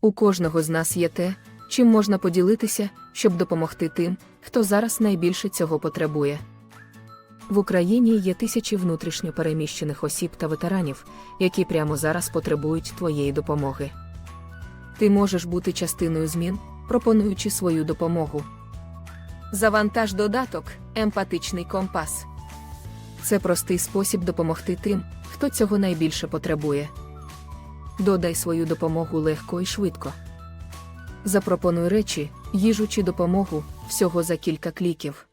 У кожного з нас є те, чим можна поділитися, щоб допомогти тим, хто зараз найбільше цього потребує. В Україні є тисячі внутрішньо переміщених осіб та ветеранів, які прямо зараз потребують твоєї допомоги. Ти можеш бути частиною змін, пропонуючи свою допомогу. Завантаж додаток Емпатичний компас. Це простий спосіб допомогти тим, хто цього найбільше потребує. Додай свою допомогу легко і швидко. Запропонуй речі, їжу чи допомогу всього за кілька кліків.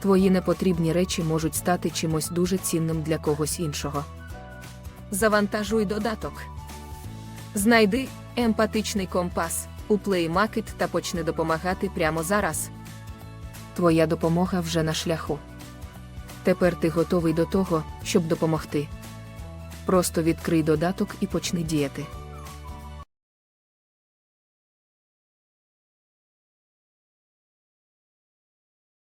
Твої непотрібні речі можуть стати чимось дуже цінним для когось іншого. Завантажуй додаток. Знайди емпатичний компас у Play Market та почни допомагати прямо зараз. Твоя допомога вже на шляху. Тепер ти готовий до того, щоб допомогти. Просто відкрий додаток і почни діяти.